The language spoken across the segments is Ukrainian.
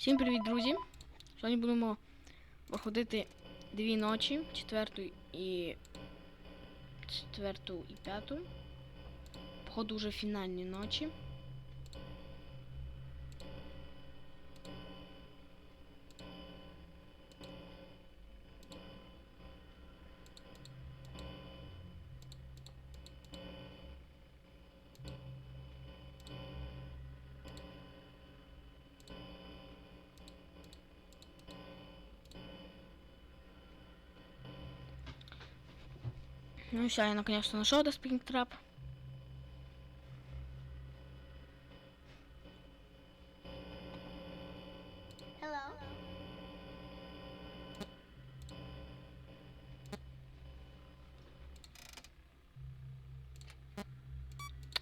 Всім привіт, друзі! Сьогодні будемо проходити дві ночі, четверту і четверту і п'яту. Походу вже фінальні ночі. Ну я наконец-то нашел этот спрингтрап.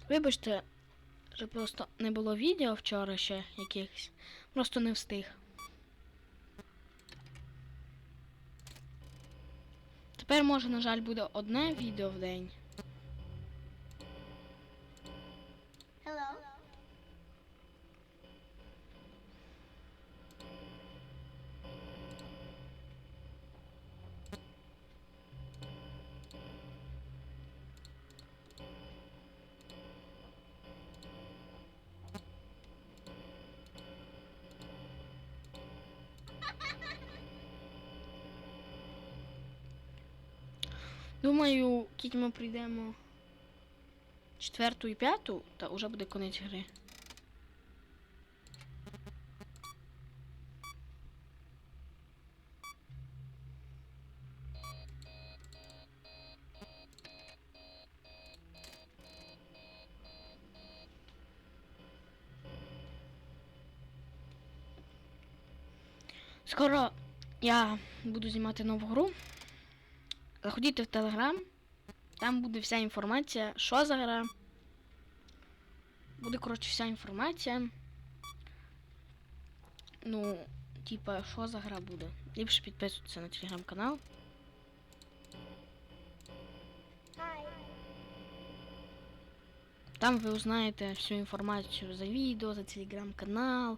Вибачте, що просто не було відео вчора ще якихось. Просто не встиг. Тепер може, на жаль, буде одне відео в день. Hello. Думаю, тільки ми прийдемо четверту і п'яту, та вже буде кінець гри. Скоро я буду знімати нову гру. Заходіть в Телеграм. Там буде вся інформація, що за гра. Буде, коротше, вся інформація. Ну, типа, що за гра буде. Ліпше підписуйтесь на телеграм-канал. Там ви узнаєте всю інформацію за відео, за телеграм-канал.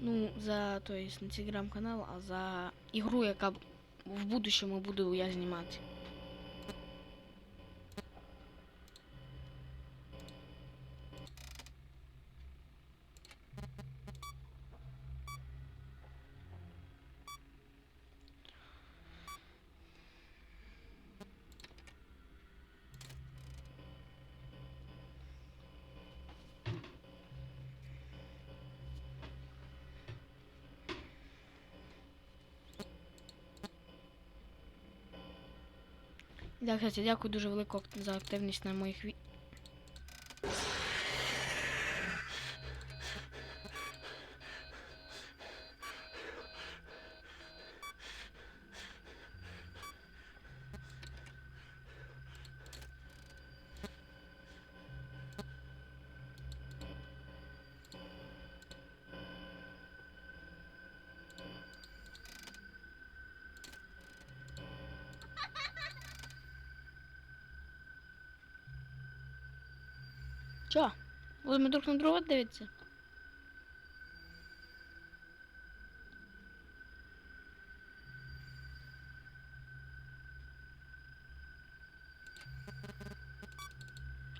Ну, за, то есть, не телеграм-канал, а за ігру, яка в будущому буду я знімати. Да, кстати, дякую дуже велико за активність на моїх ві... Чо? Будемо друг на друга дивитися?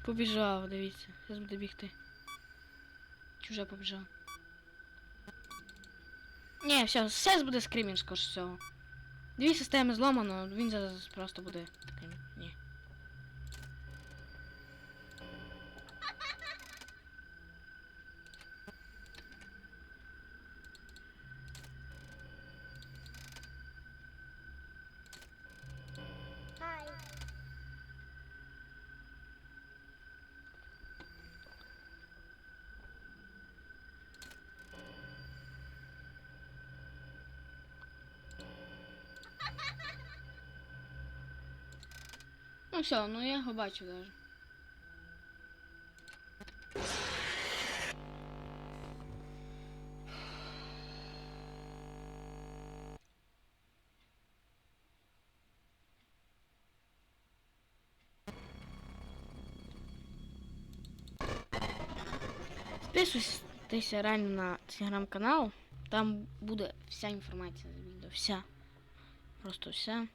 Побіжав, дивіться. Зараз буде бігти. Чуже побіжав. Ні, все, зараз буде скримінг, скоріше всього. Дві системи зломано, він зараз просто буде Ну все, ну я його бачу даже. Підписуйся, реально на телеграм-канал. Там буде вся інформація за відео. Вся. Просто вся.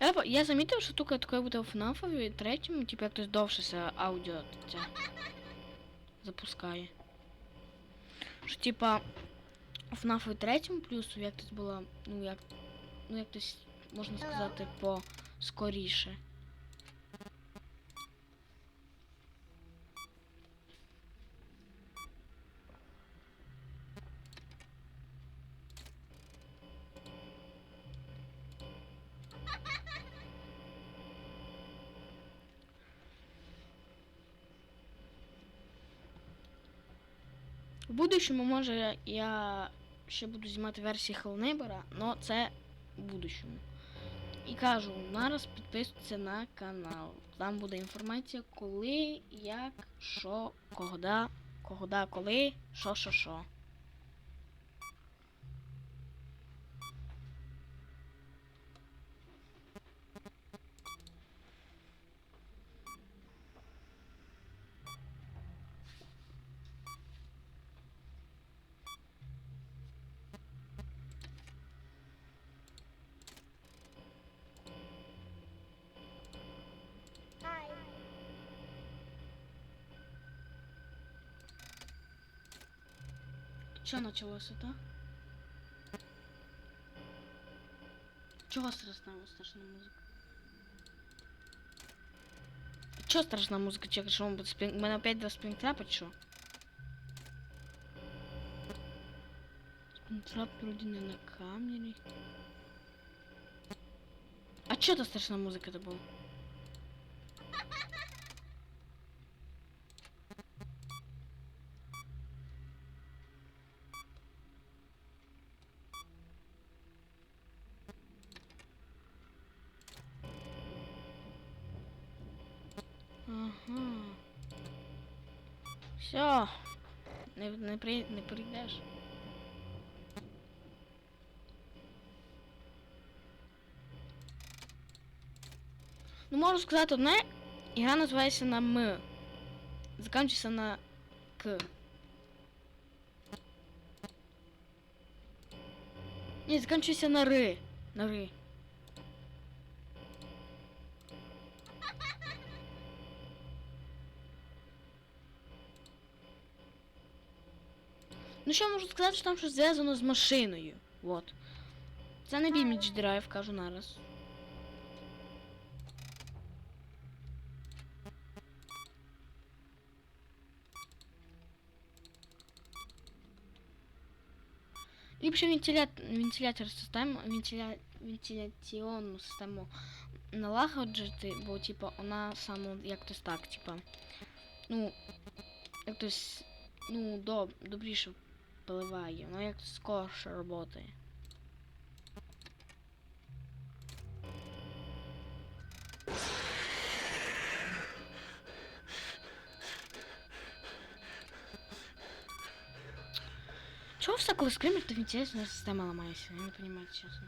Я, по- я замітив, що тільки таке буде в FNAF третьому, типу як хтось довше це аудіо це запускає. Що типа в FNAF третьому плюсу, як тут було, ну як, ну як хтось, можна Hello. сказати, по скоріше. В будущому, може, я ще буду знімати версії Хелнейбера, але це в будущому. І кажу, зараз підписуйтесь на канал. Там буде інформація, коли, як, що, когда, когда, коли, що, що, що. Что началось это? Чего страшного страшная музыка? Че страшная музыка? Че, что он будет спринг... Мы опять два спрингтрапа, чё? Спрингтрап вроде не на камере. А чё это страшная музыка это была? Не, не, при, не прийдеш. Ну, можу сказати одне, ігра називається на М. Закінчується на К. Ні, закінчується на Р. На Р. Ну що я можу сказати, що там щось зв'язано з машиною. Вот. Це не Бімідж драйв, кажу нараз. Ліпше вентиля... вентилятор систему, вентиля... вентиляційну систему налагоджити, бо типа вона саме якось так, типа. Ну, якось, ну, доб... добріше поливає, воно як скорше роботи. Чего в такой скример то интересная система ломается? Я не понимаю, честно.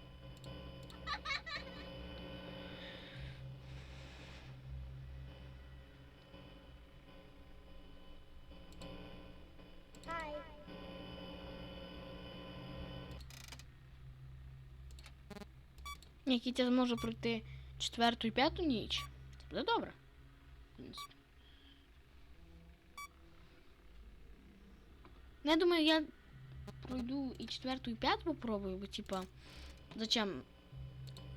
Який я зможу пройти четверту і п'яту ніч. Це буде добре. Я думаю, я пройду і четверту, і п'яту попробую, бо типа. Зачем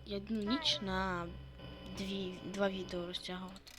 я одну ніч на дві, два відео розтягувати?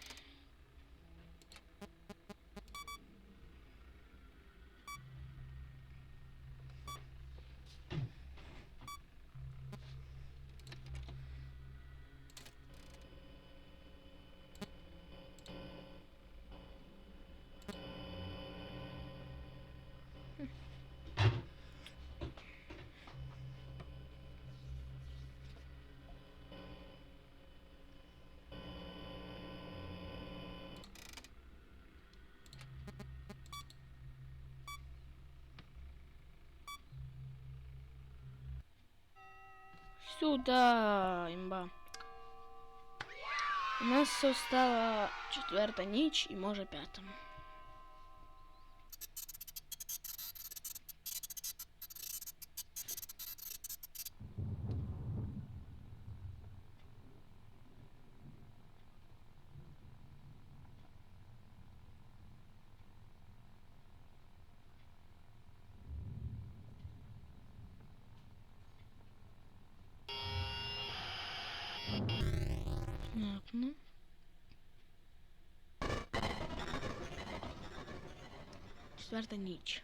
Сюда, имба. У нас остала четвертая ніч і може п'ята. Понятно. Четверта ніч.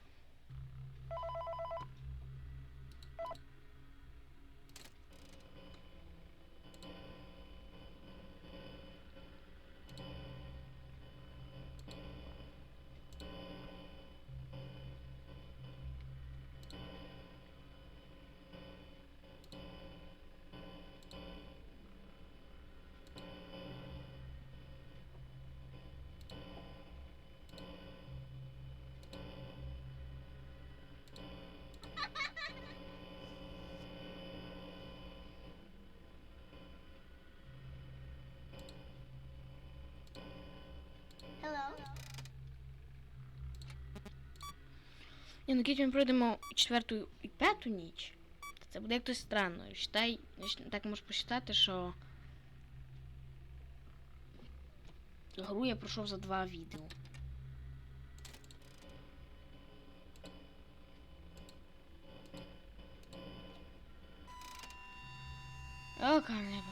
Ні, ну ми пройдемо четверту і п'яту ніч. Це буде якось странно. Считай, так можеш посчитати, що гру я пройшов за два відео. О, Carnivation.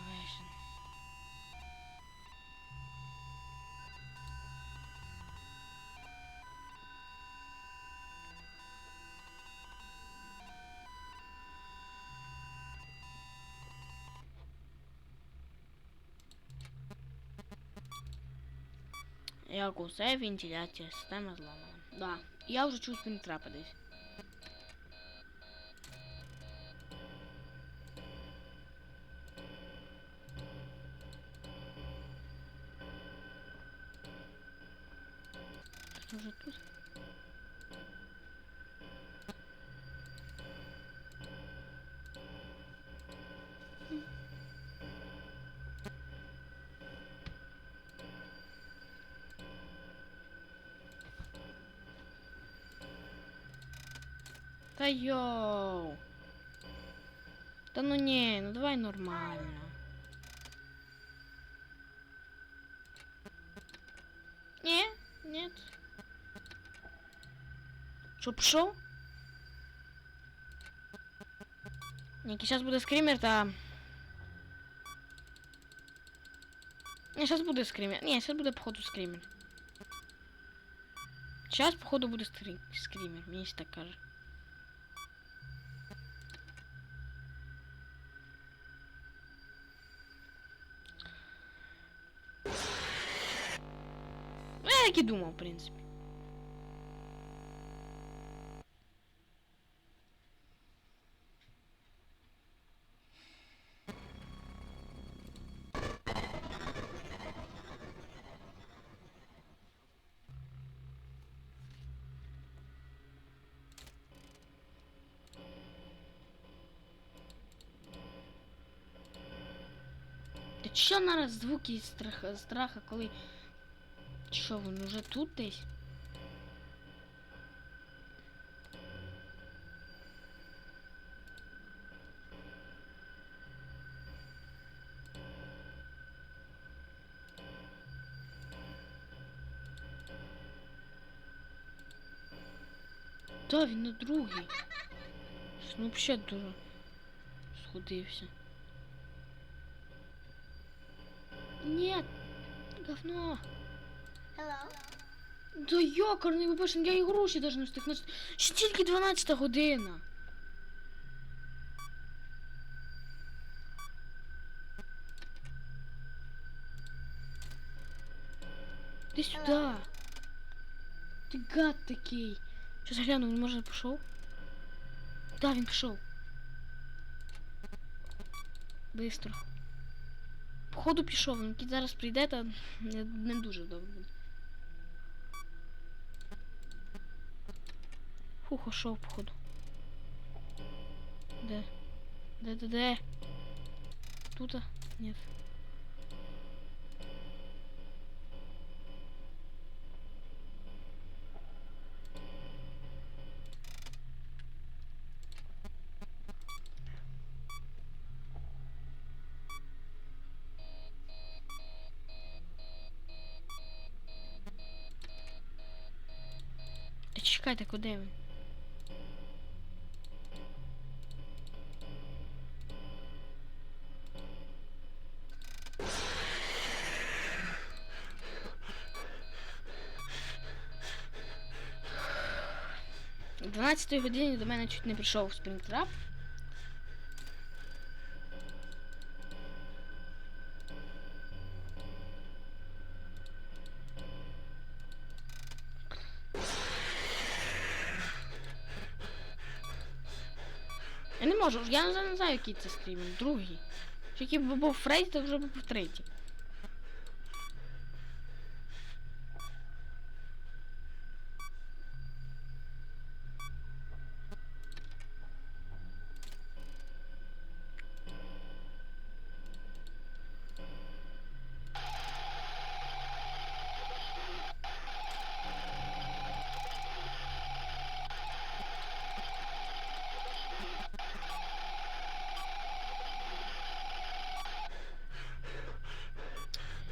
Як усе вентиляція, система зламана. Да. Я вже чувствую спінтрапи десь. Хто вже тут? Та йоу. Та ну ні, ну давай нормально. Ні, нет. Що, пішов? Ні, зараз буде скример, та... Ні, зараз буде скример. Ні, зараз буде, походу, скример. Зараз, походу, буде стрі... скример, мені ще так каже. Ну, я так і думав, в принципі. Що нараз звуки страха, страха, коли. Що, он уже тут десь? Да, він на ну другий. Ну взагалі дуже сходився. Нет, говно. Hello. Да йокарний вибачте, я і гроші даже не встиг. Ще тільки 12 година. Ти сюди. Ти гад такий. Щас гляну, він може пішов? Да, він пішов. Бистро. Походу пішов, він зараз прийде, та не, не дуже добре буде. Фух, ушов, походу. Де? Де, де, де? Тут? Нет. Чекайте, куди він? 12 годині до мене чуть не прийшов спринтрап. Я не можу, я не знаю, який це стрім, другий. Який був Фредді, то вже був третій.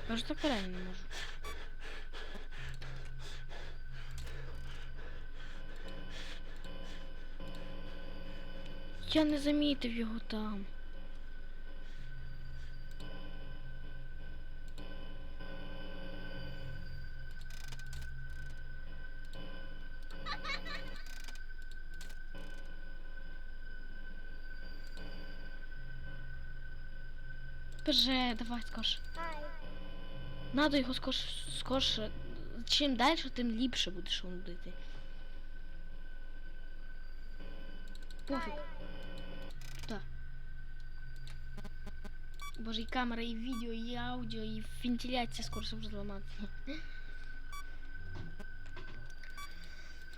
Я ж так реально не можу. Я не замітив його там. Боже, давай скорше. Надо його скорше. Чим далі, тим ліпше будеш он бити. Пофіг. Туди. Боже, і камера, і відео, і аудіо, і вентиляція скоро вже зламатися.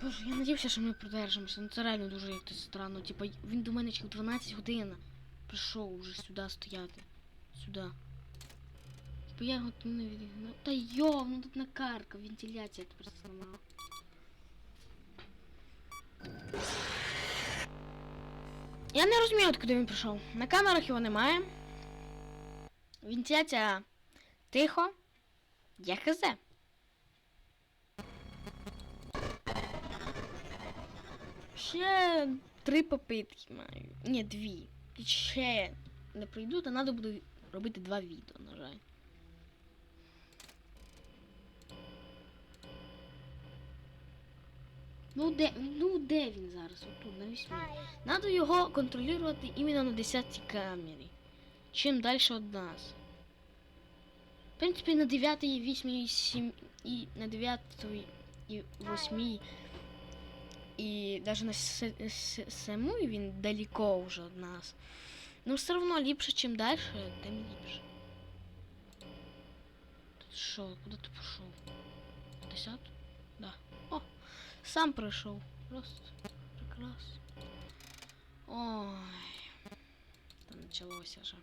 Боже, я надіюся, що ми продержимося. Ну це реально дуже якось странно. Типа він до мене чекав 12 годин. Прийшов уже сюди стояти. Сюди. Я його не відігнав. Та йо, ну тут накарка, вентиляція тепер зламала. Я не розумію, куди він прийшов. На камерах його немає. Вентиляція тихо. Я хз. Ще три попитки маю. Ні, дві. І ще не прийду, то треба буде робити два відео, на жаль. Ну де, ну де він зараз? Отут, на вісьмі. Надо його контролювати іменно на 10 камері. Чим далі від нас. В принципі, на 9, 8 і 7 і на 9 і 8 і навіть на 7 він далеко вже від нас. Ну все одно ліпше, чим далі, тим ліпше. Тут що, куди ти пішов? 10? Да. О, сам прийшов. Просто прекрасно. Ой. Там почалося вже.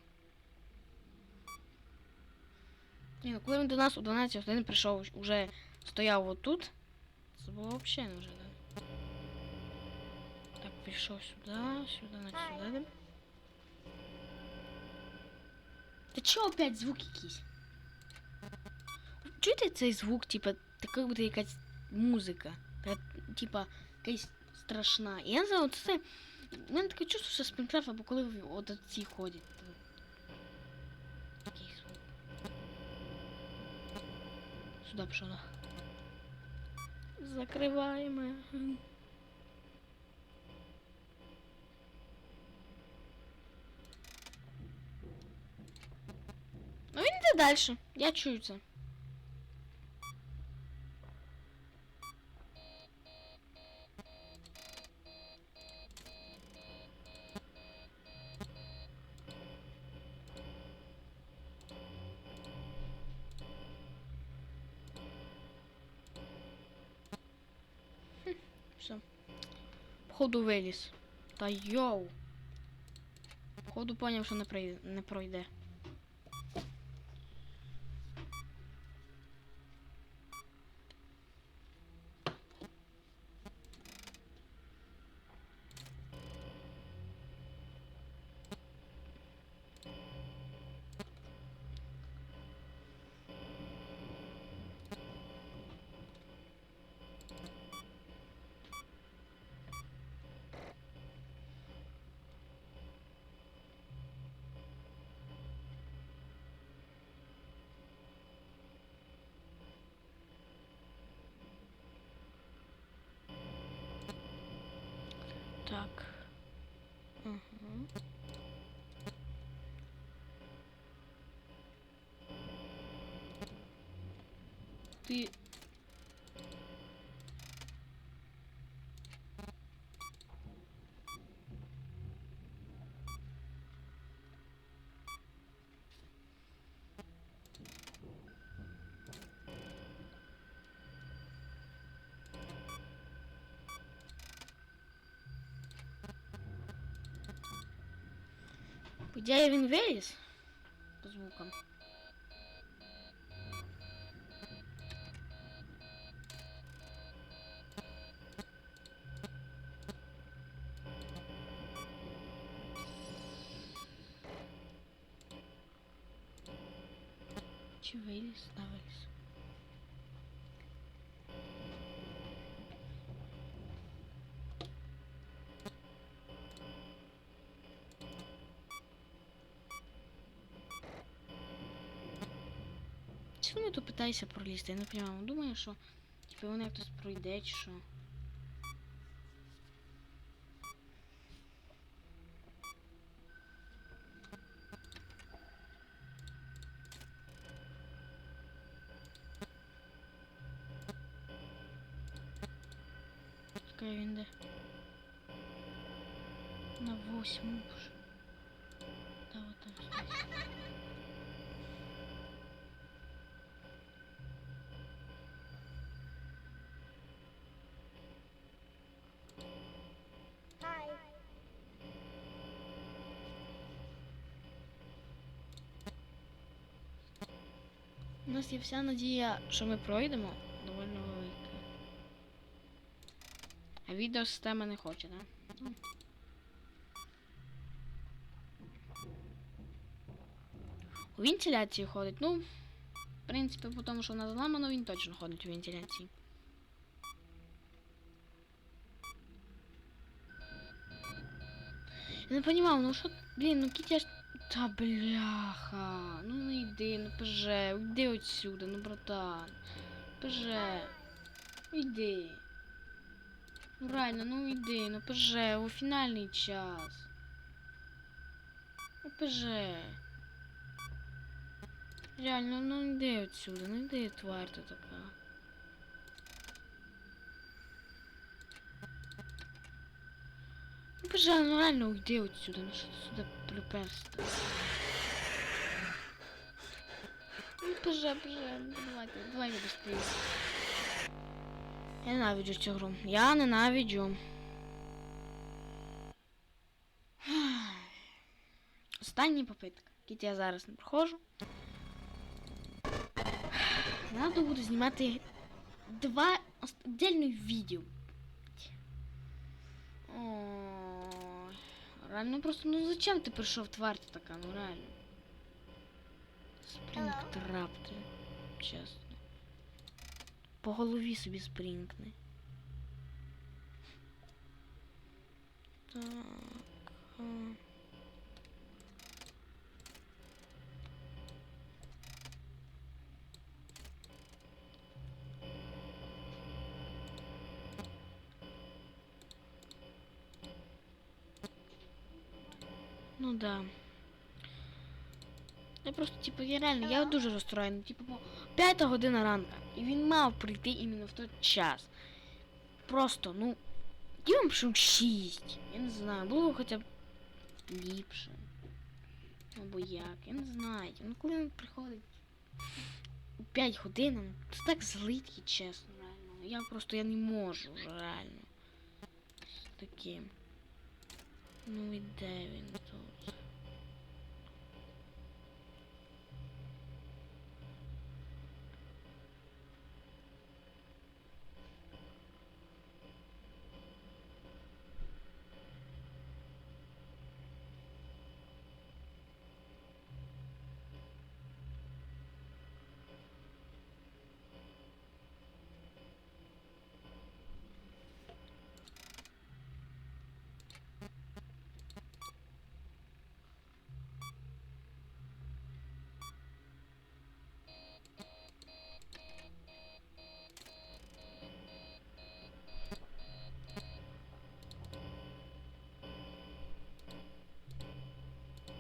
Ні, ну коли він до нас у 12 годин прийшов, уже стояв отут. Це було взагалі не вже, да? Так, пішов сюди, сюди, на сюди. Та чого опять звук якийсь? Чуєте цей звук, типа, такий буде якась музика. Типа, якась страшна. Я не знаю, от це. У мене таке чувство, що Спринкрафт або коли от ці ходять. Сюди пішов. Закриваємо. Ну він йде далі. Я чую це. Хм, Все. Походу виліз. Та йоу. Походу поняв, що не, пройде, Так. Угу. Ти. Ідеї він виліз по звукам. Чи виліз? Да, виліз. Питаються пролізти? Я не розумію. Думаю, що типу вони хтось пройде чи що. Чекай, він де? На восьму вже. Та от там щось. Hi. У нас є вся надія, що ми пройдемо доволі велика. А відеосистема не хоче, так? Да? У вентиляції ходить. Ну, в принципі, по тому, що вона зламана, він точно ходить у вентиляції. Я не понимаю, ну що, блін, ну Кітя ж... Та бляха, ну не йди, ну пже, уйди отсюда, ну братан. Пже, уйди. Ну реально, ну йди, ну пже, у фінальний час. Ну пже. Реально, ну йди отсюда, ну йди, тварь ти така. Ну пже, ну реально уйди отсюда, ну що ти сюди приперся? Ну пже, ну давайте, давайте быстрее. Я ненавиджу цю гру. Я ненавиджу. Остання попитка. Тільки я зараз не проходжу. Надо буде знімати два отдельних відео. Ой, реально просто, ну зачем ти прийшов тварь ти така, ну реально. Спрінгтрап ти, чесно. По голові собі спрінгни. Так. Да. Я просто, типу, я реально, я дуже розстроєна. Типу, бо п'ята година ранка. І він мав прийти іменно в той час. Просто, ну. Я вам пишу 6. Я не знаю, було хоча б ліпше. Або як, я не знаю. Ну коли він приходить у 5 годин, ну, це так злить, чесно, реально. Я просто я не можу вже реально. Таким. Ну і де він тут?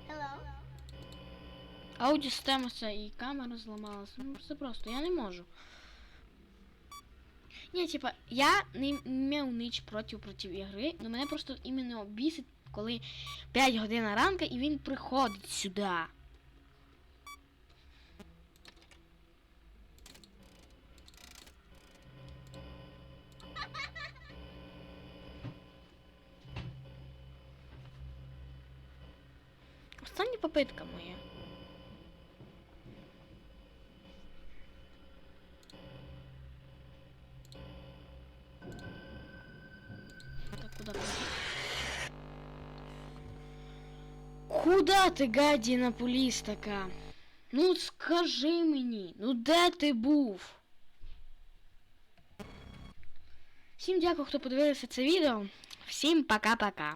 Hello? Аудіосистема ця і камера зламалася. Ну це просто, я не можу. Ні, типа, я не мав ніч проти проти ігри, але мене просто іменно бісить, коли 5 годин ранка і він приходить сюди. Остання попитка моя. Куда ти, гадіна поліз така? Ну скажи мені, ну де ти був? Всім дякую, хто подивився це відео. Всім пока-пока.